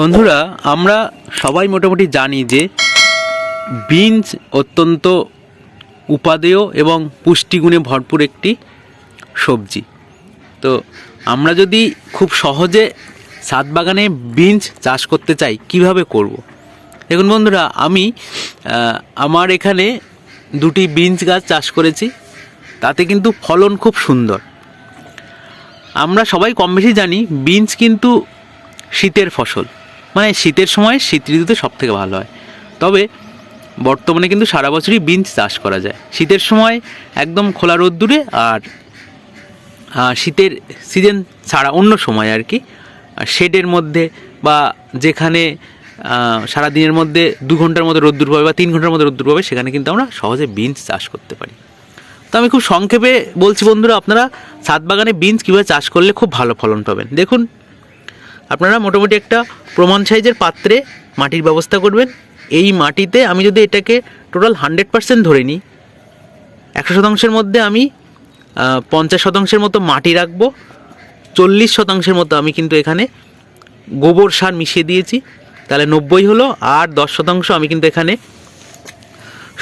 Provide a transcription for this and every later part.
বন্ধুরা, আমরা সবাই মোটামুটি জানি যে বিনস অত্যন্ত উপাদেয় এবং পুষ্টিগুণে ভরপুর একটি সবজি। তো আমরা যদি খুব সহজে ছাদ বাগানে বিনস চাষ করতে চাই, কীভাবে করব। দেখুন বন্ধুরা, আমি আমার এখানে দুটি বিনস গাছ চাষ করেছি, তাতে কিন্তু ফলন খুব সুন্দর। আমরা সবাই কম বেশি জানি, বিনস কিন্তু শীতের ফসল। মানে শীতের সময় শীত ঋতুতে সব থেকে ভালো হয়। তবে বর্তমানে কিন্তু সারা বছরই বিনস চাষ করা যায়। শীতের সময় একদম খোলা রোদ্দুরে আর শীতের সিজন ছাড়া অন্য সময় আর কি, শেডের মধ্যে বা যেখানে সারা দিনের মধ্যে দু ঘণ্টার মধ্যে রোদ্দুর পাবে বা তিন ঘণ্টার মধ্যে রোদ্দুর পাবে সেখানে কিন্তু আমরা সহজে বিনস চাষ করতে পারি। তো আমি খুব সংক্ষেপে বলছি বন্ধুরা, আপনারা ছাদ বাগানে বিনস কীভাবে চাষ করলে খুব ভালো ফলন পাবেন। দেখুন আপনারা মোটামুটি একটা প্রমাণ সাইজের পাত্রে মাটির ব্যবস্থা করবেন। এই মাটিতে আমি যদি এটাকে টোটাল হান্ড্রেড পার্সেন্ট ধরে নিই, একশো শতাংশের মধ্যে আমি পঞ্চাশ শতাংশের মতো মাটি রাখব, চল্লিশ শতাংশের মতো আমি কিন্তু এখানে গোবর সার মিশিয়ে দিয়েছি। তাহলে নব্বই হলো আর দশ শতাংশ আমি কিন্তু এখানে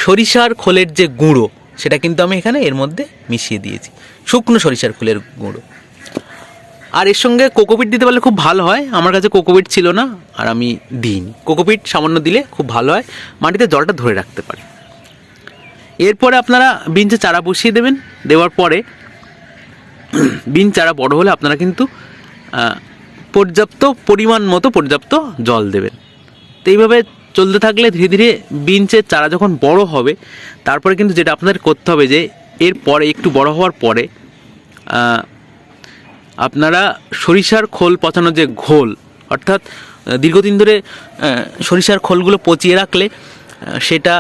সরিষার খোলের যে গুঁড়ো, সেটা কিন্তু আমি এখানে এর মধ্যে মিশিয়ে দিয়েছি। শুকনো সরিষার খোলের গুঁড়ো। আর এর সঙ্গে কোকোপিট দিতে পারলে খুব ভালো হয়। আমার কাছে কোকোপিট ছিল না, আর আমি দিইনি। কোকোপিট সামান্য দিলে খুব ভালো হয়, মাটিতে জলটা ধরে রাখতে পারে। এরপরে আপনারা বিনচে চারা বসিয়ে দেবেন, দেওয়ার পরে বিন চারা বড় হলে আপনারা কিন্তু পর্যাপ্ত পরিমাণ মতো পর্যাপ্ত জল দেবেন। তো এইভাবে চলতে থাকলে ধীরে ধীরে বিনচের চারা যখন বড় হবে, তারপরে কিন্তু যেটা আপনাদের করতে হবে যে এর পরে একটু বড় হওয়ার পরে আপনারা সরিষার খোল পচানোর যে ঘোল, অর্থাৎ দীর্ঘদিন ধরে সরিষার খোলগুলো পচিয়ে রাখলে সেটা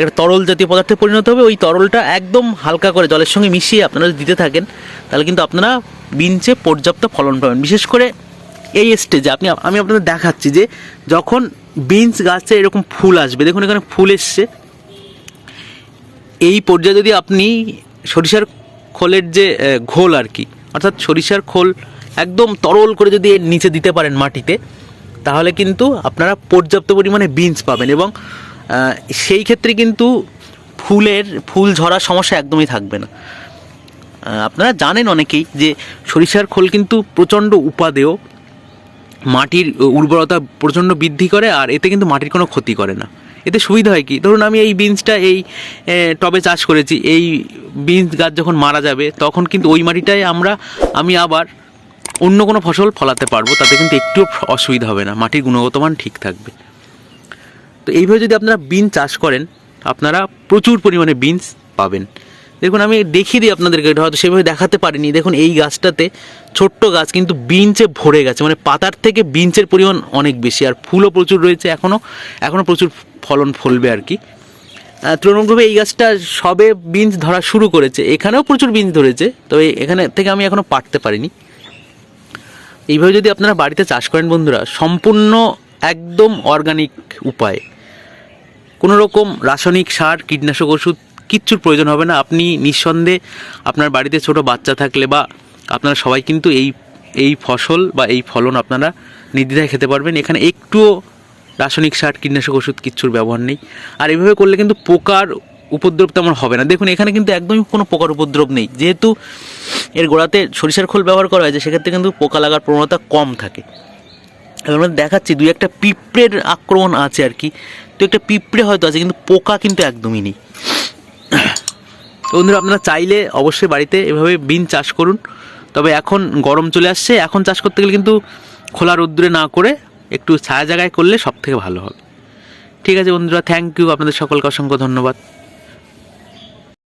একটা তরল জাতীয় পদার্থে পরিণত হবে। ওই তরলটা একদম হালকা করে জলের সঙ্গে মিশিয়ে আপনারা দিতে থাকেন, তাহলে কিন্তু আপনারা বিনচে পর্যাপ্ত ফলন পাবেন। বিশেষ করে এই স্টেজে আপনি, আমি আপনাদের দেখাচ্ছি যে যখন বিনস গাছে এরকম ফুল আসবে, দেখুন এখানে ফুল এসছে। এই পর্যায়ে যদি আপনি সরিষার খোলের যে ঘোল আর কি অর্থাৎ সরিষার খোল একদম তরল করে যদি এর নিচে দিতে পারেন মাটিতে, তাহলে কিন্তু আপনারা পর্যাপ্ত পরিমাণে বিনস পাবেন এবং সেই ক্ষেত্রে কিন্তু ফুলের, ফুল ঝরার সমস্যা একদমই থাকবে না। আপনারা জানেন অনেকেই যে সরিষার খোল কিন্তু প্রচণ্ড উপাদেয়, মাটির উর্বরতা প্রচণ্ড বৃদ্ধি করে আর এতে কিন্তু মাটির কোনো ক্ষতি করে না। এতে সুবিধা হয় কি? ধরুন আমি এই বিনসটা এই টবে চাষ করেছি, এই বিনস গাছ যখন মারা যাবে, তখন কিন্তু ওই মাটিটায় আমরা, আমি আবার অন্য কোনো ফসল ফলাতে পারব, তাতে কিন্তু একটুও অসুবিধা হবে না, মাটির গুণগত মান ঠিক থাকবে। তো এইভাবে যদি আপনারা বিন চাষ করেন, আপনারা প্রচুর পরিমাণে বিনস পাবেন। দেখুন, আমি দেখিয়ে দিই আপনাদেরকে, এটা হয়তো সেভাবে দেখাতে পারিনি। দেখুন, এই গাছটাতে ছোট্ট গাছ কিন্তু বিনচে ভরে গেছে মানে পাতার থেকে বিনচের পরিমাণ অনেক বেশি, আর ফুলও প্রচুর রয়েছে এখনও এখনও প্রচুর ফলন ফলবে আর কি। আহ, তুলনামূলকভাবে এই গাছটা সবে বিনস ধরা শুরু করেছে। এখানেও প্রচুর বিনস ধরেছে তবে এখানে থেকে আমি এখনও পারতে পারিনি। এইভাবে যদি আপনারা বাড়িতে চাষ করেন বন্ধুরা সম্পূর্ণ একদম অর্গানিক উপায়ে। কোনো রকম রাসায়নিক সার কীটনাশক ওষুধ কিচ্ছুর প্রয়োজন হবে না। আপনি নিঃসন্দেহে আপনার বাড়িতে ছোট বাচ্চা থাকলে বা আপনারা সবাই কিন্তু এই এই ফসল বা এই ফলন আপনারা নির্দ্বিধায় খেতে পারবেন। এখানে একটুও রাসায়নিক সার, কীটনাশক ওষুধ কিচ্ছুর ব্যবহার নেই। আর এভাবে করলে কিন্তু পোকার উপদ্রব তেমন হবে না। দেখুন, এখানে কিন্তু একদমই কোনো পোকার উপদ্রব নেই। যেহেতু এর গোড়াতে সরিষার খোল ব্যবহার করা হয়েছে সেক্ষেত্রে কিন্তু পোকা লাগার প্রবণতা কম থাকে। আমরা দেখাচ্ছি, দুই একটা পিঁপড়ের আক্রমণ আছে আর কি। তো একটা পিঁপড়ে হয়তো আছে, কিন্তু পোকা কিন্তু একদমই নেই। বন্ধুরা, আপনারা চাইলে অবশ্যই বাড়িতে এভাবে বিন চাষ করুন। তবে এখন গরম চলে আসছে। এখন চাষ করতে গেলে কিন্তু খোলা রোদ্দুরে না করে একটু ছায়া জায়গায় করলে সব থেকে ভালো হবে। ঠিক আছে বন্ধুরা থ্যাংক ইউ আপনাদের সকলকে অসংখ্য ধন্যবাদ।